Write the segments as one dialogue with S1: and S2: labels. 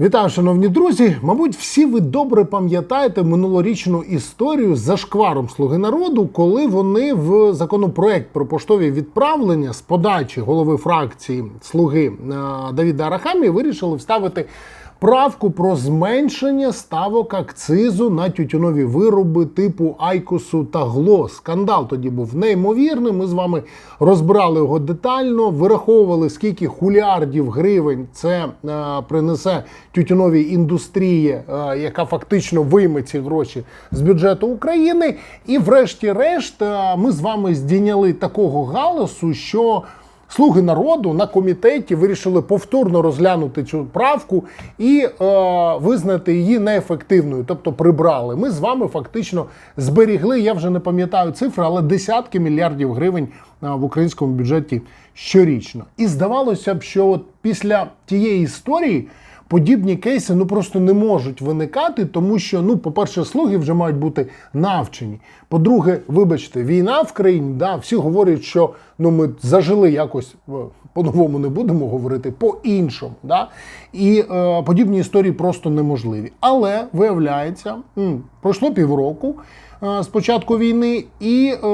S1: Вітаю, шановні друзі. Мабуть, всі ви добре пам'ятаєте минулорічну історію за шкваром Слуги народу, коли вони в законопроект про поштові відправлення з подачі голови фракції Слуги е, Давіда Арахамії вирішили вставити правку про зменшення ставок акцизу на тютюнові вироби типу Айкосу та Гло. Скандал тоді був неймовірний. Ми з вами розбирали його детально, вираховували, скільки хуліардів гривень це е, принесе тютюновій індустрії, е, яка фактично вийме ці гроші з бюджету України. І, врешті-решт, е, ми з вами здійняли такого галасу, що. Слуги народу на комітеті вирішили повторно розглянути цю правку і е, визнати її неефективною, тобто прибрали. Ми з вами фактично зберігли, я вже не пам'ятаю цифри, але десятки мільярдів гривень е, в українському бюджеті щорічно. І здавалося б, що от після тієї історії. Подібні кейси ну просто не можуть виникати, тому що, ну, по-перше, слуги вже мають бути навчені. По-друге, вибачте, війна в країні, да, всі говорять, що ну ми зажили якось е, по-новому не будемо говорити, по-іншому. Да? І е, подібні історії просто неможливі. Але виявляється, м, пройшло півроку. е, З початку війни, і е,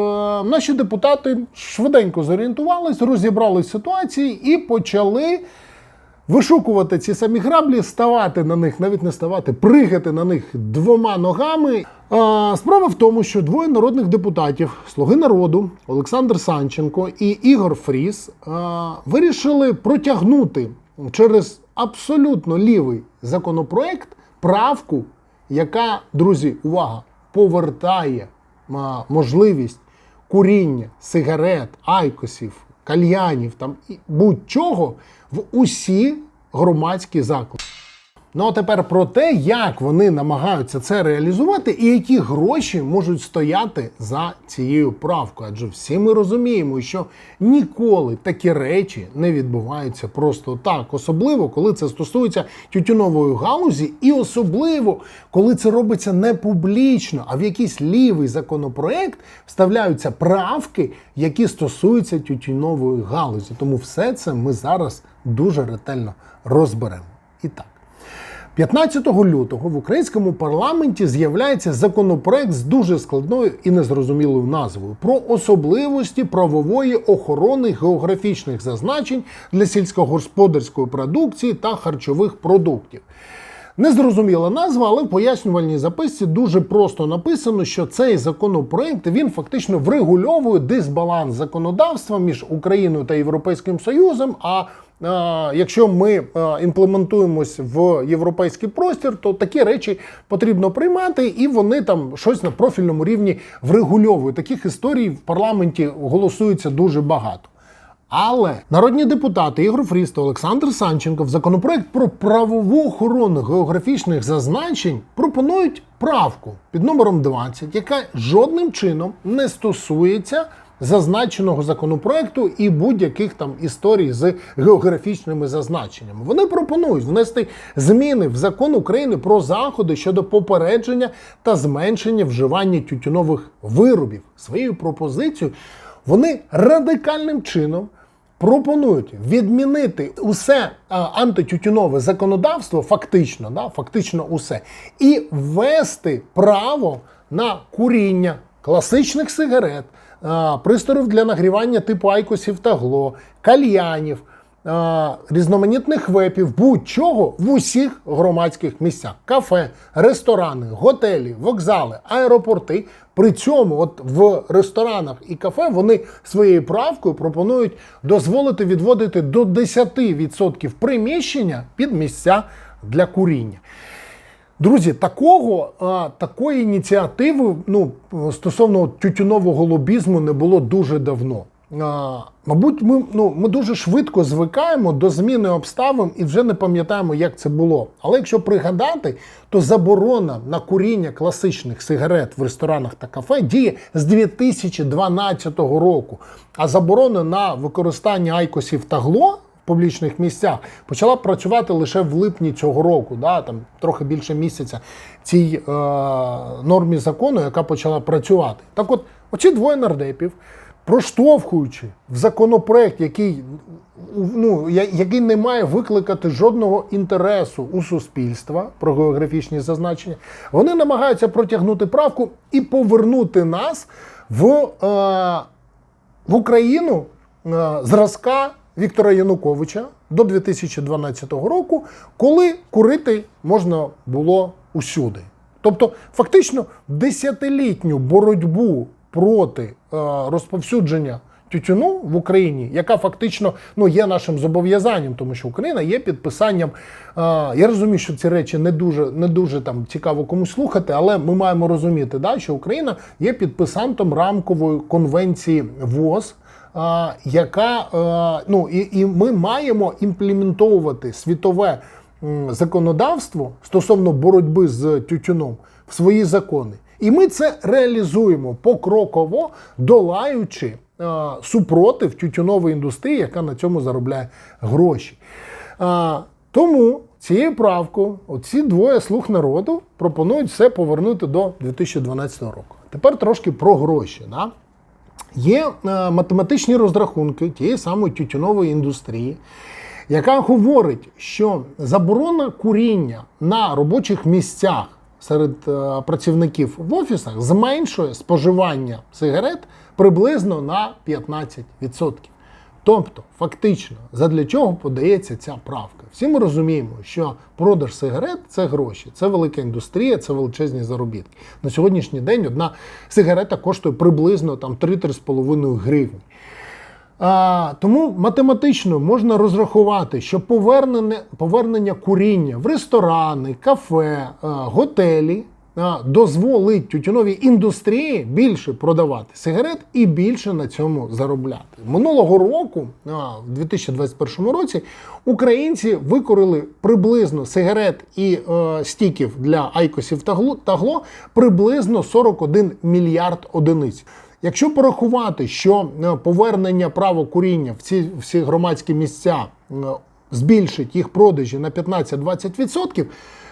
S1: наші депутати швиденько зорієнтувались, розібрали ситуації і почали вишукувати ці самі граблі, ставати на них, навіть не ставати, пригати на них двома ногами. А, Справа в тому, що двоє народних депутатів Слуги народу Олександр Санченко і Ігор Фріс а, вирішили протягнути через абсолютно лівий законопроект правку, яка, друзі, увага, повертає а, можливість куріння, сигарет, айкосів, кальянів там і будь-чого в усі громадські заклади. Ну а тепер про те, як вони намагаються це реалізувати, і які гроші можуть стояти за цією правкою. Адже всі ми розуміємо, що ніколи такі речі не відбуваються просто так, особливо коли це стосується тютюнової галузі, і особливо коли це робиться не публічно, а в якийсь лівий законопроект вставляються правки, які стосуються тютюнової галузі. Тому все це ми зараз дуже ретельно розберемо. І так. 15 лютого в українському парламенті з'являється законопроект з дуже складною і незрозумілою назвою про особливості правової охорони географічних зазначень для сільськогосподарської продукції та харчових продуктів. Незрозуміла назва, але в пояснювальній записці дуже просто написано, що цей законопроект він фактично врегульовує дисбаланс законодавства між Україною та Європейським Союзом. А якщо ми е, імплементуємось в європейський простір, то такі речі потрібно приймати, і вони там щось на профільному рівні врегульовують. Таких історій в парламенті голосується дуже багато. Але народні депутати Ігор Фріс та Олександр Санченко в законопроект про правову охорону географічних зазначень пропонують правку під номером 20, яка жодним чином не стосується зазначеного законопроекту і будь-яких там історій з географічними зазначеннями. Вони пропонують внести зміни в закон України про заходи щодо попередження та зменшення вживання тютюнових виробів. Своєю пропозицією вони радикальним чином пропонують відмінити усе антитютюнове законодавство, фактично, да, фактично усе, і ввести право на куріння класичних сигарет, пристроїв для нагрівання типу айкосів та гло, кальянів. Різноманітних вепів, будь-чого в усіх громадських місцях: кафе, ресторани, готелі, вокзали, аеропорти. При цьому, от в ресторанах і кафе, вони своєю правкою пропонують дозволити відводити до 10% приміщення під місця для куріння. Друзі, такого такої ініціативи ну, стосовно тютюнового лобізму не було дуже давно. Мабуть, ми, ну, ми дуже швидко звикаємо до зміни обставин і вже не пам'ятаємо, як це було. Але якщо пригадати, то заборона на куріння класичних сигарет в ресторанах та кафе діє з 2012 року, а заборона на використання айкосів та гло публічних місцях почала працювати лише в липні цього року, да, там трохи більше місяця цій е, нормі закону, яка почала працювати. Так от, оці двоє нардепів проштовхуючи в законопроект, який, ну, який не має викликати жодного інтересу у суспільства про географічні зазначення, вони намагаються протягнути правку і повернути нас в, е, в Україну е, зразка Віктора Януковича до 2012 року, коли курити можна було усюди. Тобто, фактично, десятилітню боротьбу проти е, розповсюдження тютюну в Україні, яка фактично ну, є нашим зобов'язанням, тому що Україна є підписанням. Е, я розумію, що ці речі не дуже, не дуже там цікаво комусь слухати, але ми маємо розуміти, да, що Україна є підписантом рамкової конвенції ВОЗ. Яка е, ну і, і ми маємо імплементовувати світове законодавство стосовно боротьби з тютюном в свої закони. І ми це реалізуємо покроково, долаючи е, супротив тютюнової індустрії, яка на цьому заробляє гроші. Тому цією правкою оці двоє слуг народу пропонують все повернути до 2012 року. Тепер трошки про гроші. Да? Є е, математичні розрахунки тієї самої тютюнової індустрії, яка говорить, що заборона куріння на робочих місцях серед е, працівників в офісах зменшує споживання сигарет приблизно на 15%. Тобто, фактично, задля чого подається ця правка? Всі ми розуміємо, що продаж сигарет це гроші, це велика індустрія, це величезні заробітки. На сьогоднішній день одна сигарета коштує приблизно там 3-3,5 гривні. А, тому математично можна розрахувати, що повернення, повернення куріння в ресторани, кафе, а, готелі дозволить тютюновій індустрії більше продавати сигарет і більше на цьому заробляти. Минулого року, в 2021 році, українці викорили приблизно сигарет і е, стіків для айкосів та гло, та гло приблизно 41 мільярд одиниць. Якщо порахувати, що е, повернення права куріння в ці всі громадські місця е, збільшить їх продажі на 15-20%,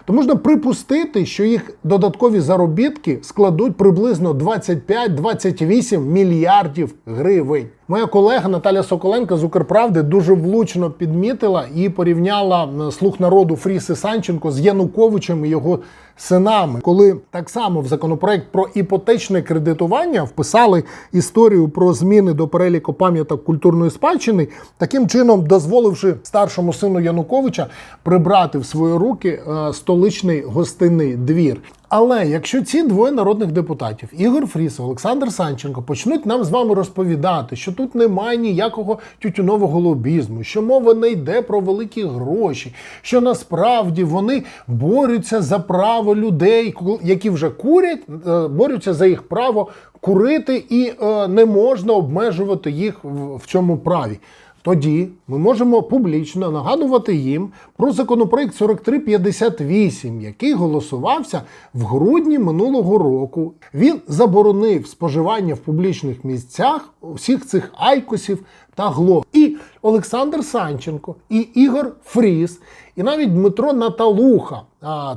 S1: то можна припустити, що їх додаткові заробітки складуть приблизно 25-28 мільярдів гривень. Моя колега Наталя Соколенко з Укрправди дуже влучно підмітила і порівняла слух народу Фріси Санченко з Януковичем і його синами, коли так само в законопроект про іпотечне кредитування вписали історію про зміни до переліку пам'яток культурної спадщини, таким чином дозволивши старшому сину Януковича прибрати в свої руки е, столичний гостинний двір. Але якщо ці двоє народних депутатів, Ігор Фріс, Олександр Санченко, почнуть нам з вами розповідати, що тут немає ніякого тютюнового лобізму, що мова не йде про великі гроші, що насправді вони борються за право людей, які вже курять, е, борються за їх право курити, і е, не можна обмежувати їх в цьому праві. Тоді ми можемо публічно нагадувати їм про законопроект 4358, який голосувався в грудні минулого року. Він заборонив споживання в публічних місцях всіх цих айкосів та гло. І Олександр Санченко, і Ігор Фріс, і навіть Дмитро Наталуха,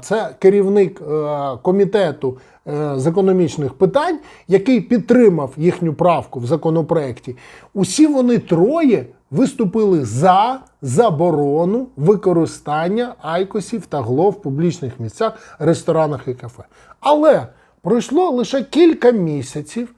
S1: це керівник е, комітету е, з економічних питань, який підтримав їхню правку в законопроекті. Усі вони троє виступили за заборону використання айкосів та гло в публічних місцях, ресторанах і кафе. Але пройшло лише кілька місяців.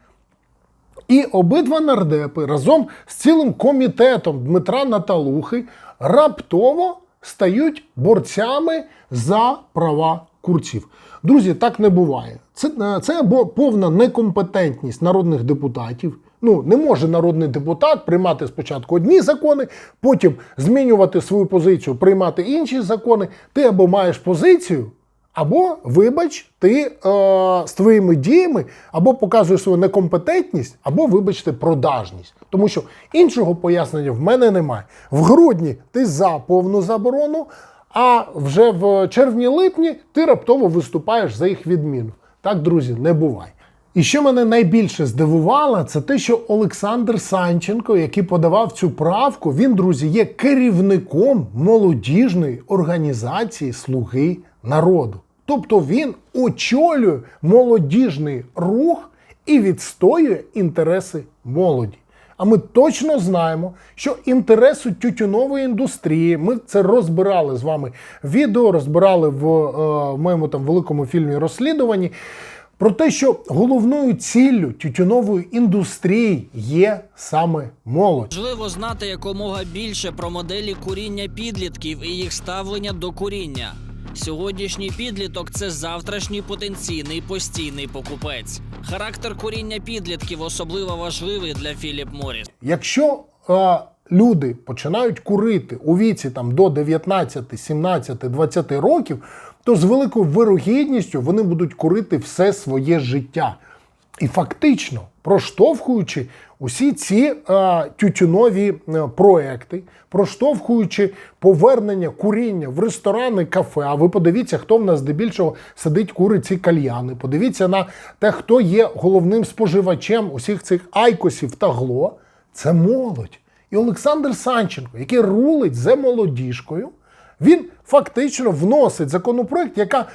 S1: І обидва нардепи разом з цілим комітетом Дмитра Наталухи раптово стають борцями за права курців. Друзі, так не буває. Це, е, це або повна некомпетентність народних депутатів. Ну, не може народний депутат приймати спочатку одні закони, потім змінювати свою позицію, приймати інші закони. Ти або маєш позицію, або, вибач, ти е, з твоїми діями або показуєш свою некомпетентність, або, вибачте, продажність. Тому що іншого пояснення в мене немає. В грудні ти за повну заборону, а вже в червні-липні ти раптово виступаєш за їх відміну. Так, друзі, не буває. І що мене найбільше здивувало, це те, що Олександр Санченко, який подавав цю правку, він, друзі, є керівником молодіжної організації Слуги народу. Тобто він очолює молодіжний рух і відстоює інтереси молоді. А ми точно знаємо, що інтереси тютюнової індустрії, ми це розбирали з вами відео, розбирали в, е, в моєму там великому фільмі розслідуванні. Про те, що головною ціллю тютюнової індустрії є саме молодь.
S2: Важливо знати якомога більше про моделі куріння підлітків і їх ставлення до куріння. Сьогоднішній підліток це завтрашній потенційний постійний покупець. Характер куріння підлітків особливо важливий для Філіп Моріс.
S1: Якщо е, люди починають курити у віці там до 19, 17, 20 років, то з великою вирогідністю вони будуть курити все своє життя. І фактично, проштовхуючи усі ці е, тютюнові е, проекти, проштовхуючи повернення куріння в ресторани, кафе. А ви подивіться, хто в нас здебільшого сидить, курить ці кальяни. Подивіться на те, хто є головним споживачем усіх цих айкосів та гло. Це молодь. І Олександр Санченко, який рулить за молодіжкою, він фактично вносить законопроект, яка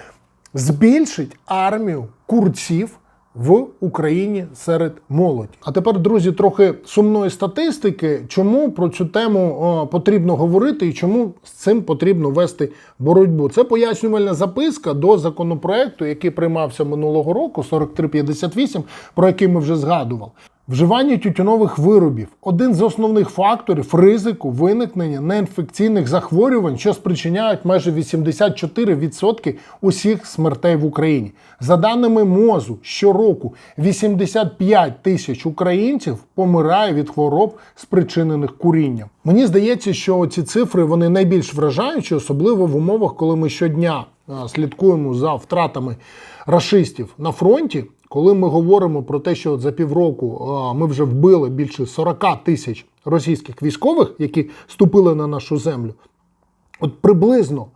S1: збільшить армію курців в Україні серед молоді. А тепер, друзі, трохи сумної статистики, чому про цю тему потрібно говорити і чому з цим потрібно вести боротьбу. Це пояснювальна записка до законопроекту, який приймався минулого року, 4358, про який ми вже згадували. Вживання тютюнових виробів один з основних факторів ризику виникнення неінфекційних захворювань, що спричиняють майже 84% усіх смертей в Україні. За даними МОЗу, щороку 85 тисяч українців помирає від хвороб, спричинених курінням. Мені здається, що ці цифри вони найбільш вражаючі, особливо в умовах, коли ми щодня слідкуємо за втратами рашистів на фронті. Коли ми говоримо про те, що за півроку ми вже вбили більше 40 тисяч російських військових, які ступили на нашу землю, от приблизно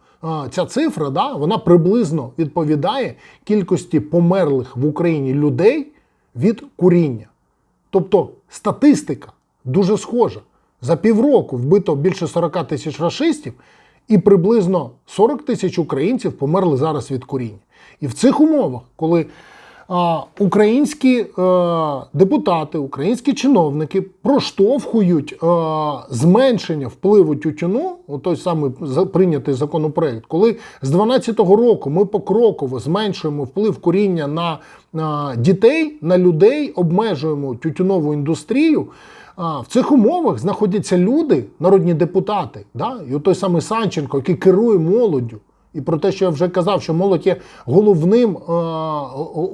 S1: ця цифра, да, вона приблизно відповідає кількості померлих в Україні людей від куріння. Тобто статистика дуже схожа. За півроку вбито більше 40 тисяч рашистів, і приблизно 40 тисяч українців померли зараз від куріння. І в цих умовах, коли українські е, депутати, українські чиновники проштовхують е, зменшення впливу тютюну, той самий прийнятий законопроект, коли з 2012 року ми покроково зменшуємо вплив куріння на, дітей, на людей, обмежуємо тютюнову індустрію. В цих умовах знаходяться люди, народні депутати, да? і той самий Санченко, який керує молоддю. І про те, що я вже казав, що молодь є головним, е,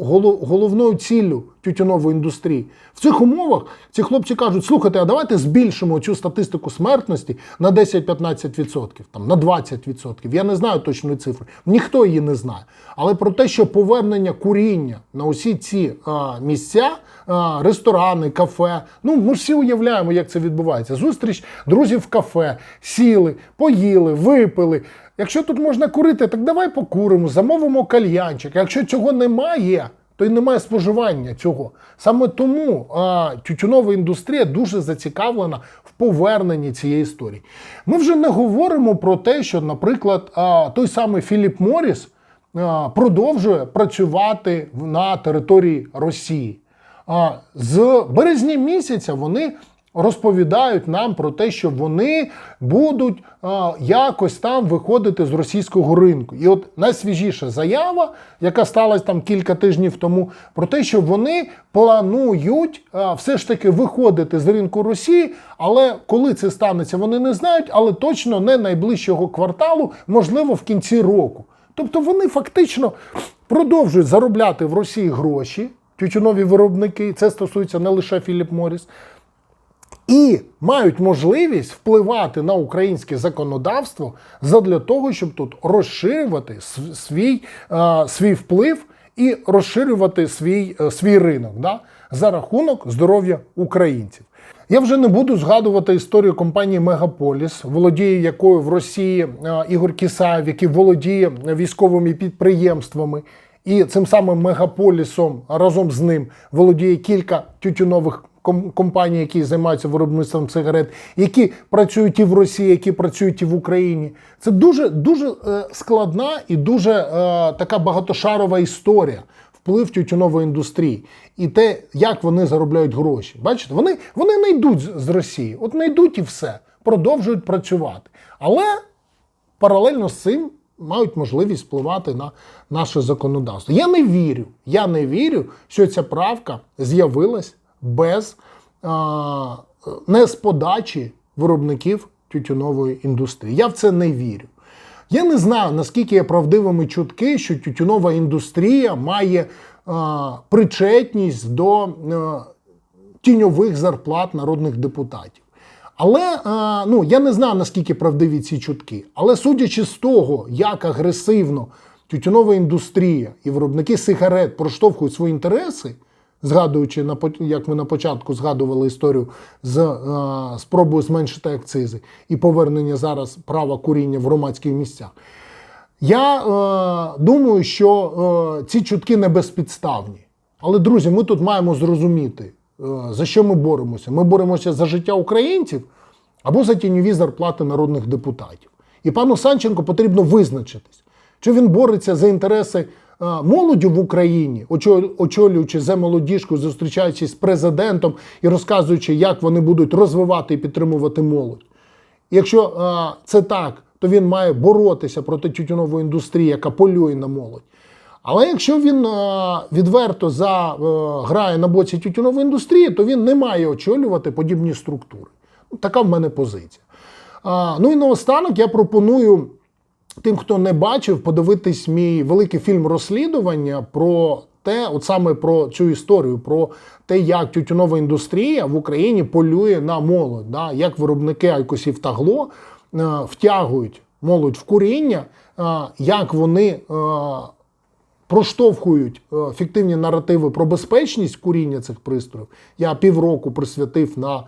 S1: голов- головною ціллю тютюнової індустрії. В цих умовах ці хлопці кажуть: слухайте, а давайте збільшимо цю статистику смертності на 10-15%, там, на 20%. Я не знаю точної цифри, ніхто її не знає. Але про те, що повернення куріння на усі ці е, місця, е, ресторани, кафе, ну ми всі уявляємо, як це відбувається. Зустріч друзів в кафе, сіли, поїли, випили. Якщо тут можна курити, так давай покуримо, замовимо кальянчик. Якщо цього немає, то й немає споживання цього. Саме тому а, тютюнова індустрія дуже зацікавлена в поверненні цієї історії. Ми вже не говоримо про те, що, наприклад, а, той самий Філіп Моріс а, продовжує працювати на території Росії. А, З березня місяця вони розповідають нам про те, що вони будуть а, якось там виходити з російського ринку. І от найсвіжіша заява, яка сталася там кілька тижнів тому, про те, що вони планують а, все ж таки виходити з ринку Росії, але коли це станеться, вони не знають, але точно не найближчого кварталу, можливо, в кінці року. Тобто вони фактично продовжують заробляти в Росії гроші, тютюнові виробники, це стосується не лише Філіп Моріс, і мають можливість впливати на українське законодавство задля того, щоб тут розширювати свій, свій вплив і розширювати свій, е, свій ринок да, за рахунок здоров'я українців. Я вже не буду згадувати історію компанії Мегаполіс, володіє якою в Росії е, Ігор Кісаєв, який володіє військовими підприємствами. І цим самим мегаполісом разом з ним володіє кілька тютюнових ком- компаній, які займаються виробництвом сигарет, які працюють і в Росії, які працюють і в Україні. Це дуже дуже е, складна і дуже е, така багатошарова історія. Вплив тютюнової індустрії і те, як вони заробляють гроші. Бачите, вони, вони не йдуть з Росії, от не йдуть і все, продовжують працювати. Але паралельно з цим мають можливість впливати на наше законодавство. Я не вірю, я не вірю, що ця правка з'явилась без а, не з подачі виробників тютюнової індустрії. Я в це не вірю. Я не знаю, наскільки є правдивими чутки, що тютюнова індустрія має а, причетність до а, тіньових зарплат народних депутатів. Але е, ну, я не знаю, наскільки правдиві ці чутки. Але судячи з того, як агресивно тютюнова індустрія і виробники сигарет проштовхують свої інтереси, згадуючи, на як ми на початку згадували історію з е, спробою зменшити акцизи і повернення зараз права куріння в громадських місцях. Я е, думаю, що е, ці чутки не безпідставні. Але, друзі, ми тут маємо зрозуміти, е, за що ми боремося. Ми боремося за життя українців або за тіньові зарплати народних депутатів. І пану Санченко потрібно визначитись, чи він бореться за інтереси молоді в Україні, очолюючи за молодіжку, зустрічаючись з президентом і розказуючи, як вони будуть розвивати і підтримувати молодь. Якщо е, це так, то він має боротися проти тютюнової індустрії, яка полює на молодь. Але якщо він е, відверто за, е, грає на боці тютюнової індустрії, то він не має очолювати подібні структури. Така в мене позиція. А, ну і наостанок я пропоную тим, хто не бачив, подивитись мій великий фільм розслідування про те, от саме про цю історію, про те, як тютюнова індустрія в Україні полює на молодь, да? як виробники айкосів та гло е, втягують молодь в куріння, е, як вони. е, проштовхують фіктивні наративи про безпечність куріння цих пристроїв. Я півроку присвятив на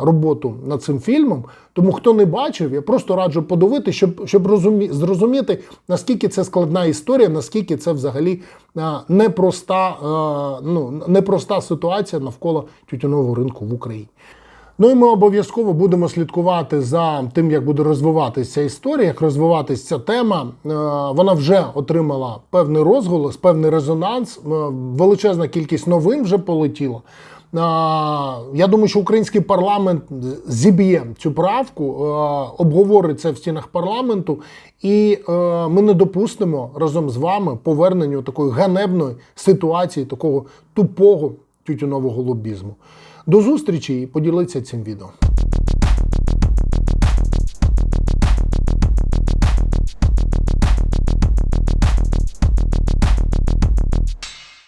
S1: роботу над цим фільмом. Тому хто не бачив, я просто раджу подивити, щоб, щоб розумі, зрозуміти, наскільки це складна історія, наскільки це взагалі е, непроста, е, ну, непроста ситуація навколо тютюнового ринку в Україні. Ну і ми обов'язково будемо слідкувати за тим, як буде розвиватися історія, як розвиватися ця тема. Е, Вона вже отримала певний розголос, певний резонанс, е, величезна кількість новин вже полетіла. Я думаю, що український парламент зіб'є цю правку, е, обговорить це в стінах парламенту, і е, ми не допустимо разом з вами повернення такої ганебної ситуації, такого тупого тютюнового лобізму. До зустрічі і поділіться цим відео.